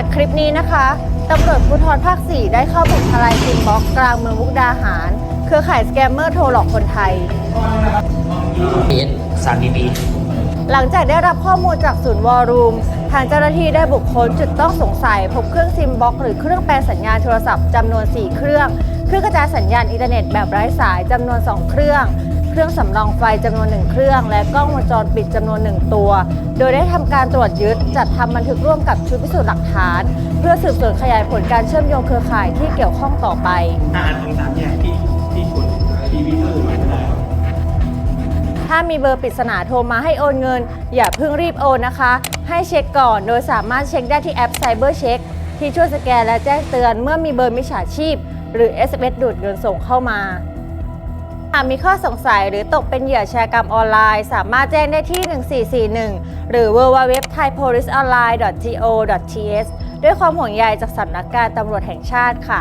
จากคลิปนี้นะคะตำรวจภูธรภาค 4 ได้เข้าบุกทลายซิมบ็อกกลางเมืองมุกดาหาร เครือข่ายสแกมเมอร์โทรหลอกคนไทย เอสสามบีบีหลังจากได้รับข้อมูลจากศูนย์วอลลุ่มทางเจ้าหน้าที่ได้บุคคลจุดต้องสงสัย พบเครื่องซิมบ็อกหรือเครื่องแปลสัญญาณโทรศัพท์จำนวน 4 เครื่อง เครื่องกระจายสัญญาณอินเทอร์เน็ตแบบไร้สายจำนวน 2 เครื่อง รื่องสำรองไฟจำนวน1เครื่อง และกล้องวงจรปิดจำนวน1ตัว โดยได้ทำการตรวจยึดจัดทำบันทึกร่วมกับชุดพิสูจน์หลักฐาน เพื่อสืบสวนขยายผลการเชื่อมโยงเครือข่ายที่เกี่ยวข้องต่อไปถ้าอันของสามเนี่ยที่ที่กดทีวีก็อื่นไม่ได้ถ้ามีเบอร์ปริศนาโทรมาให้โอนเงิน อย่าเพิ่งรีบโอนนะคะ ให้เช็คก่อนโดยสามารถเช็คได้ที่แอป Cyber Check ที่ช่วยสแกนและแจ้งเตือนเมื่อมีเบอร์มิจฉาชีพ หรือ SMS ดูดเงินส่งเข้ามา หากมีข้อสงสัยหรือตกเป็นเหยื่อแชร์กรรมออนไลน์ สามารถแจ้งได้ที่ 1441 หรือ www.thaipoliceonline.go.th ด้วยความห่วงใยจากสำนักการตำรวจแห่งชาติค่ะ